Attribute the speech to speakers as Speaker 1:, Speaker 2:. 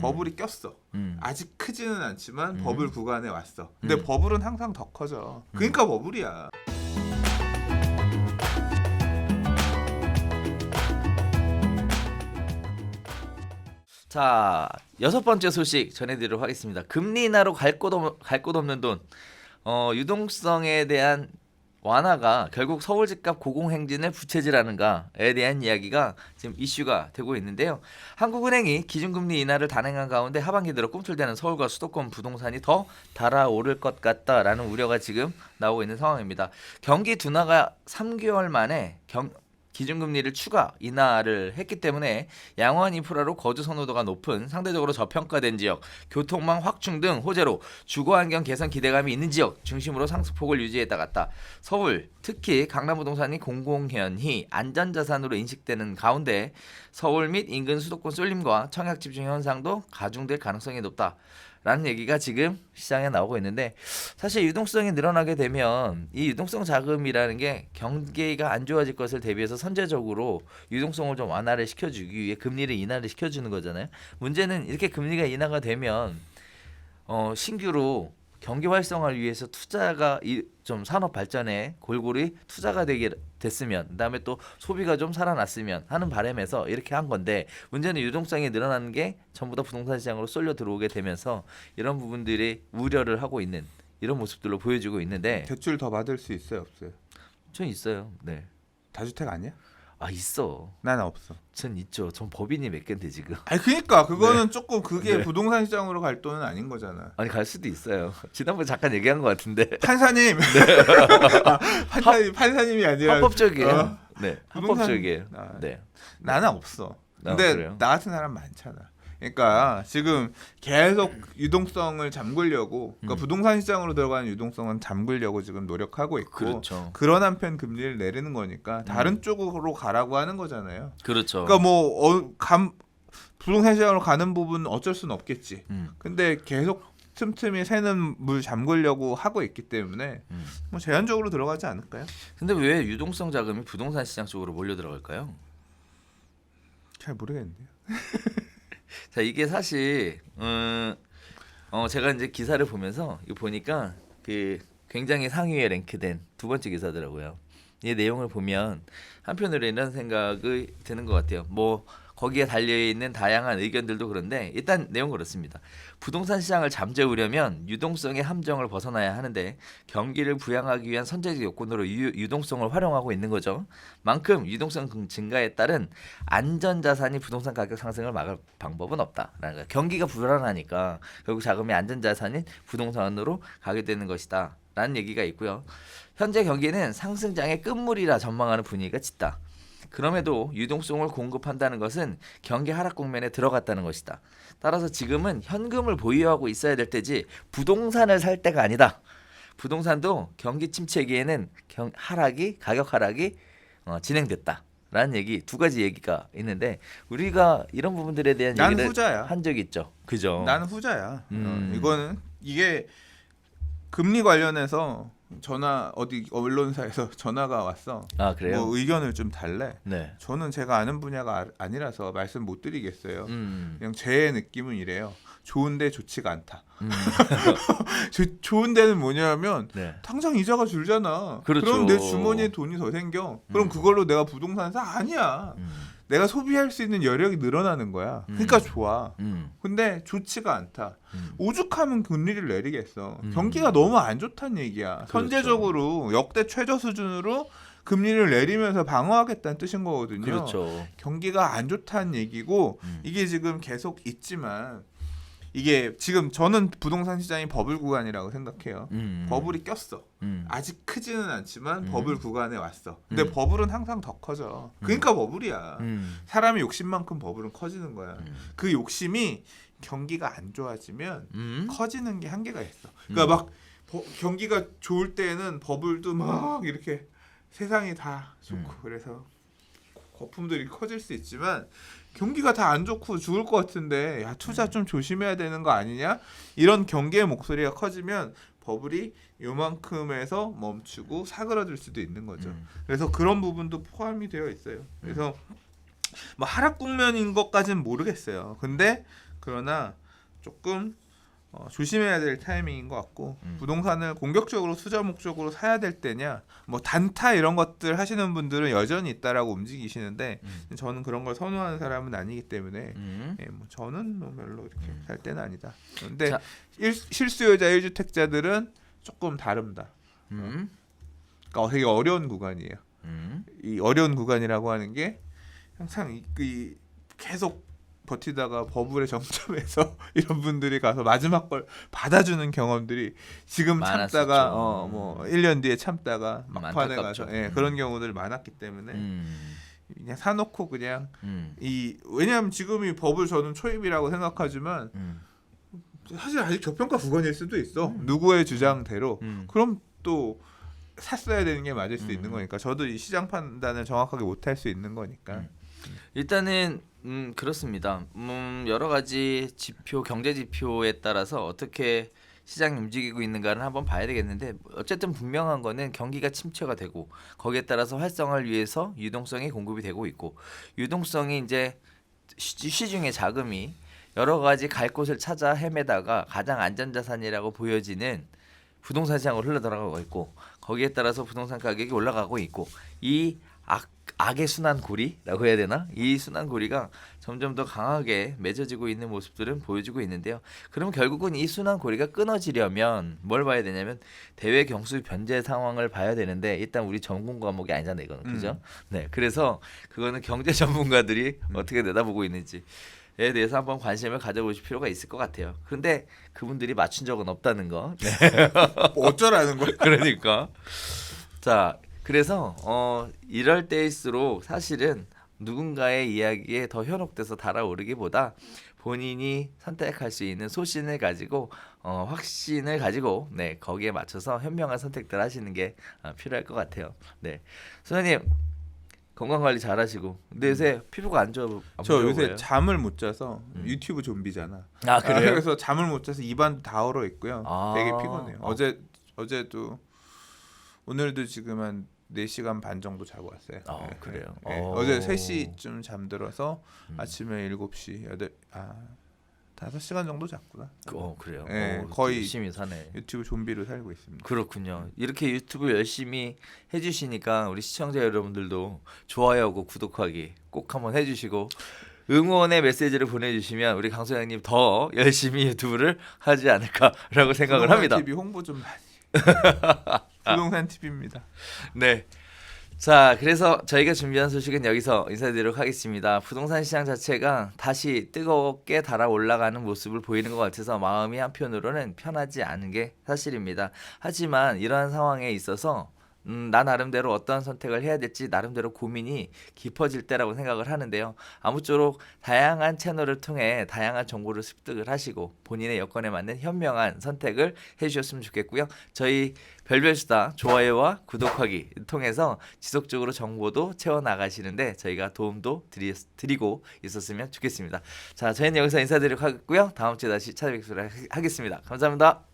Speaker 1: 버블이 꼈어.
Speaker 2: 음.
Speaker 1: 아직 크지는 않지만
Speaker 2: 음.
Speaker 1: 버블 구간에 왔어. 근데
Speaker 2: 음.
Speaker 1: 버블은 항상 더 커져. 그러니까 버블이야.
Speaker 2: 자 여섯 번째 소식 전해드리도록 하겠습니다. 금리 인하로 갈곳 갈곳 없는 돈. 어, 유동성에 대한 완화가 결국 서울 집값 고공행진을 부채질하는가에 대한 이야기가 지금 이슈가 되고 있는데요. 한국은행이 기준금리 인하를 단행한 가운데 하반기 들어 꿈틀대는 서울과 수도권 부동산이 더 달아오를 것 같다라는 우려가 지금 나오고 있는 상황입니다. 경기 둔화가 3개월 만에 경, 기준금리를 추가 인하를 했기 때문에 양호한 인프라로 거주 선호도가 높은 상대적으로 저평가된 지역, 교통망 확충 등 호재로 주거 환경 개선 기대감이 있는 지역 중심으로 상승폭을 유지했다 갔다. 서울, 특히 강남 부동산이 공공현히 안전자산으로 인식되는 가운데 서울 및 인근 수도권 쏠림과 청약 집중 현상도 가중될 가능성이 높다. 라는 얘기가 지금 시장에 나오고 있는데 사실 유동성이 늘어나게 되면 이 유동성 자금이라는 게 경기가 안 좋아질 것을 대비해서 선제적으로 유동성을 좀 완화를 시켜주기 위해 금리를 인하를 시켜주는 거잖아요. 문제는 이렇게 금리가 인하가 되면 어, 신규로 경기 활성화를 위해서 투자가 이, 좀 산업 발전에 골고루 투자가 되게 됐으면 그다음에 또 소비가 좀 살아났으면 하는 바람에서 이렇게 한 건데 문제는 유동성이 늘어나는 게 전부 다 부동산 시장으로 쏠려 들어오게 되면서 이런 부분들이 우려를 하고 있는 이런 모습들로 보여지고 있는데
Speaker 1: 대출 더 받을 수 있어요, 없어요?
Speaker 2: 전 있어요. 네.
Speaker 1: 다주택 아니야?
Speaker 2: 아 있어.
Speaker 1: 난 없어.
Speaker 2: 전 있죠. 전 법인이 몇 개인데 지금.
Speaker 1: 아니 그러니까 그거는 조금 그게
Speaker 2: 네.
Speaker 1: 부동산 시장으로 갈 돈은 아닌 거잖아.
Speaker 2: 아니 갈 수도 있어요. 지난번에 잠깐 얘기한 것 같은데
Speaker 1: 판사님, 아, 판사님 판사님이 아니라
Speaker 2: 합법적이에요.
Speaker 1: 어?
Speaker 2: 네,
Speaker 1: 부동산-
Speaker 2: 합법적이에요.
Speaker 1: 아,
Speaker 2: 네.
Speaker 1: 나는 없어.
Speaker 2: 아,
Speaker 1: 근데
Speaker 2: 그래요?
Speaker 1: 나 같은 사람 많잖아. 그러니까 지금 계속 유동성을 잠그려고, 그러니까
Speaker 2: 음.
Speaker 1: 부동산 시장으로 들어가는 유동성은 잠그려고 지금 노력하고 있고,
Speaker 2: 그렇죠.
Speaker 1: 그런 한편 금리를 내리는 거니까 다른 쪽으로 가라고 하는 거잖아요.
Speaker 2: 그렇죠.
Speaker 1: 그러니까 뭐 어, 감, 부동산 시장으로 가는 부분은 어쩔 수는 없겠지.
Speaker 2: 음.
Speaker 1: 근데 계속 틈틈이 새는 물 잠그려고 하고 있기 때문에
Speaker 2: 음.
Speaker 1: 뭐 제한적으로 들어가지 않을까요?
Speaker 2: 근데 왜 유동성 자금이 부동산 시장 쪽으로 몰려 들어갈까요?
Speaker 1: 잘 모르겠는데요.
Speaker 2: 자 이게 사실 음, 어 제가 이제 기사를 보면서 이거 보니까 그 굉장히 상위에 랭크된 두 번째 기사더라고요. 이 내용을 보면 한편으로 이런 생각이 드는 것 같아요. 뭐 거기에 달려 있는 다양한 의견들도 그런데 일단 내용 그렇습니다. 부동산 시장을 잠재우려면 유동성의 함정을 벗어나야 하는데 경기를 부양하기 위한 선제적 요건으로 유, 유동성을 활용하고 있는 거죠. 만큼 유동성 증- 증가에 따른 안전 자산이 부동산 가격 상승을 막을 방법은 없다라는 거예요. 경기가 불안하니까 결국 자금이 안전 자산인 부동산으로 가게 되는 것이다. 라는 얘기가 있고요. 현재 경기는 상승장의 끝물이라 전망하는 분위기가 짙다. 그럼에도 유동성을 공급한다는 것은 경기 하락 국면에 들어갔다는 것이다. 따라서 지금은 현금을 보유하고 있어야 될 때지 부동산을 살 때가 아니다. 부동산도 경기 침체기에는 경, 하락이 가격 하락이 어, 진행됐다. 라는 얘기 두 가지 얘기가 있는데 우리가 이런 부분들에 대한
Speaker 1: 난
Speaker 2: 얘기를
Speaker 1: 후자야.
Speaker 2: 한 적이 있죠. 그죠?
Speaker 1: 나는 후자야.
Speaker 2: 음.
Speaker 1: 어, 이거는 이게 금리 관련해서 전화 어디 언론사에서 전화가 왔어.
Speaker 2: 아 그래요?
Speaker 1: 뭐 의견을 좀 달래.
Speaker 2: 네.
Speaker 1: 저는 제가 아는 분야가 아- 아니라서 말씀 못 드리겠어요.
Speaker 2: 음.
Speaker 1: 그냥 제 느낌은 이래요. 좋은데 좋지가 않다.
Speaker 2: 음.
Speaker 1: 조- 좋은 데는 뭐냐면
Speaker 2: 네.
Speaker 1: 당장 이자가 줄잖아.
Speaker 2: 그렇죠.
Speaker 1: 럼내 주머니에 돈이 더 생겨. 그럼
Speaker 2: 음.
Speaker 1: 그걸로 내가 부동산 사 아니야.
Speaker 2: 음.
Speaker 1: 내가 소비할 수 있는 여력이 늘어나는 거야. 그러니까
Speaker 2: 음.
Speaker 1: 좋아.
Speaker 2: 음.
Speaker 1: 근데 좋지가 않다.
Speaker 2: 음.
Speaker 1: 오죽하면 금리를 내리겠어.
Speaker 2: 음.
Speaker 1: 경기가 너무 안 좋다는 얘기야.
Speaker 2: 그렇죠.
Speaker 1: 선제적으로 역대 최저 수준으로 금리를 내리면서 방어하겠다는 뜻인 거거든요.
Speaker 2: 그렇죠.
Speaker 1: 경기가 안 좋다는 얘기고
Speaker 2: 음.
Speaker 1: 이게 지금 계속 있지만 이게 지금 저는 부동산 시장이 버블 구간이라고 생각해요.
Speaker 2: 음.
Speaker 1: 버블이 꼈어.
Speaker 2: 음.
Speaker 1: 아직 크지는 않지만
Speaker 2: 음.
Speaker 1: 버블 구간에 왔어. 근데
Speaker 2: 음.
Speaker 1: 버블은 항상 더 커져. 그러니까 버블이야.
Speaker 2: 음.
Speaker 1: 사람의 욕심만큼 버블은 커지는 거야.
Speaker 2: 음.
Speaker 1: 그 욕심이 경기가 안 좋아지면
Speaker 2: 음.
Speaker 1: 커지는 게 한계가 있어. 그러니까 막 버- 경기가 좋을 때는 버블도 막 이렇게 세상이 다 좋고
Speaker 2: 음.
Speaker 1: 그래서 거품들이 커질 수 있지만 경기가 다 안 좋고 죽을 것 같은데 야
Speaker 2: 음.
Speaker 1: 투자 좀 조심해야 되는 거 아니냐 이런 경계의 목소리가 커지면 버블이 요만큼에서 멈추고 사그라들 수도 있는 거죠.
Speaker 2: 음.
Speaker 1: 그래서 그런 부분도 포함이 되어 있어요. 그래서 뭐 하락 국면인 것까지는 모르겠어요. 근데 그러나 조금 어, 조심해야 될 타이밍인 것 같고
Speaker 2: 음.
Speaker 1: 부동산을 공격적으로 투자 목적으로 사야 될 때냐 뭐 단타 이런 것들 하시는 분들은 여전히 있다라고 움직이시는데
Speaker 2: 음.
Speaker 1: 저는 그런 걸 선호하는 사람은 아니기 때문에
Speaker 2: 음.
Speaker 1: 예, 뭐 저는 뭐 별로 이렇게
Speaker 2: 음.
Speaker 1: 살 때는 아니다. 그런데
Speaker 2: 자.
Speaker 1: 일, 실수요자 1주택자들은 조금 다릅니다.
Speaker 2: 음.
Speaker 1: 그러니까 되게 어려운 구간이에요.
Speaker 2: 음.
Speaker 1: 이 어려운 구간이라고 하는 게 항상 이, 이 계속 버티다가 버블의 정점에서 이런 분들이 가서 마지막 걸 받아주는 경험들이 지금
Speaker 2: 많았었죠.
Speaker 1: 참다가 어 뭐 1년 뒤에 참다가
Speaker 2: 음,
Speaker 1: 막판에. 가서 예,
Speaker 2: 음.
Speaker 1: 그런 경우들 많았기 때문에
Speaker 2: 음.
Speaker 1: 그냥 사놓고 그냥
Speaker 2: 음.
Speaker 1: 이 왜냐하면 지금이 버블 저는 초입이라고 생각하지만
Speaker 2: 음.
Speaker 1: 사실 아직 저평가 구간일 수도 있어 누구의 주장대로
Speaker 2: 음.
Speaker 1: 그럼 또 샀어야 되는 게 맞을 수
Speaker 2: 음.
Speaker 1: 있는 거니까 저도 이 시장 판단을 정확하게 못할 수 있는 거니까
Speaker 2: 음. 일단은 음 그렇습니다. 음 여러 가지 지표 경제 지표에 따라서 어떻게 시장이 움직이고 있는가를 한번 봐야 되겠는데 어쨌든 분명한 거는 경기가 침체가 되고 거기에 따라서 활성화를 위해서 유동성이 공급이 되고 있고 유동성이 이제 시, 시중의 자금이 여러 가지 갈 곳을 찾아 헤매다가 가장 안전자산이라고 보여지는 부동산 시장으로 흘러들어가고 있고 거기에 따라서 부동산 가격이 올라가고 있고 이 악, 악의 순환고리라고 해야 되나? 이 순환고리가 점점 더 강하게 맺어지고 있는 모습들은 보여주고 있는데요. 그럼 결국은 이 순환고리가 끊어지려면 뭘 봐야 되냐면 대외 경수 변제 상황을 봐야 되는데 일단 우리 전공 과목이 아니잖아요, 이거는 그죠? 네, 그래서 그거는 경제 전문가들이 어떻게 내다보고 있는지에 대해서 한번 관심을 가져보실 필요가 있을 것 같아요. 근데 그분들이 맞춘 적은 없다는 거. 네.
Speaker 1: 뭐 어쩌라는 거야
Speaker 2: 그러니까 자 그래서 어 이럴 때일수록 사실은 누군가의 이야기에 더 현혹돼서 달아오르기보다 본인이 선택할 수 있는 소신을 가지고 어 확신을 가지고 네 거기에 맞춰서 현명한 선택들 하시는 게 어, 필요할 것 같아요. 네 소장님 건강 관리 잘하시고 근데 요새 피부가 안 좋아 안
Speaker 1: 저
Speaker 2: 좋아
Speaker 1: 요새
Speaker 2: 보여요?
Speaker 1: 잠을 못 자서
Speaker 2: 음.
Speaker 1: 유튜브 좀비잖아
Speaker 2: 아
Speaker 1: 아,
Speaker 2: 그래요?
Speaker 1: 그래서 잠을 못 자서 입안도 다 얼어 있고요
Speaker 2: 아.
Speaker 1: 되게 피곤해요
Speaker 2: 아.
Speaker 1: 어제 어제도 오늘도 지금 한 4시간 반 정도 자고 왔어요.
Speaker 2: 아,
Speaker 1: 예,
Speaker 2: 그래요?
Speaker 1: 예, 예.
Speaker 2: 오.
Speaker 1: 어제 3시쯤 잠들어서
Speaker 2: 음.
Speaker 1: 아침에 7시 8 아, 5시간 정도 잤구나.
Speaker 2: 어 그래요.
Speaker 1: 예,
Speaker 2: 어,
Speaker 1: 거의
Speaker 2: 열심히 사네.
Speaker 1: 유튜브 좀비로 살고 있습니다.
Speaker 2: 그렇군요. 이렇게 유튜브 열심히 해주시니까 우리 시청자 여러분들도 좋아요하고 구독하기 꼭 한번 해주시고 응원의 메시지를 보내주시면 우리 강 소장님 더 열심히 유튜브를 하지 않을까라고 생각을 합니다.
Speaker 1: TV 홍보 좀 많이. 부동산 TV입니다.
Speaker 2: 네. 자, 그래서 저희가 준비한 소식은 여기서 인사드리도록 하겠습니다. 부동산 시장 자체가 다시 뜨겁게 달아 올라가는 모습을 보이는 것 같아서 마음이 한편으로는 편하지 않은 게 사실입니다. 하지만 이러한 상황에 있어서 음, 나 나름대로 어떤 선택을 해야 될지 나름대로 고민이 깊어질 때라고 생각을 하는데요. 아무쪼록 다양한 채널을 통해 다양한 정보를 습득을 하시고 본인의 여건에 맞는 현명한 선택을 해주셨으면 좋겠고요. 저희 별별 수다 좋아요와 구독하기 통해서 지속적으로 정보도 채워 나가시는데 저희가 도움도 드리, 드리고 있었으면 좋겠습니다. 자, 저희는 여기서 인사드리도록 하겠고요. 다음 주에 다시 찾아뵙도록 하겠습니다. 감사합니다.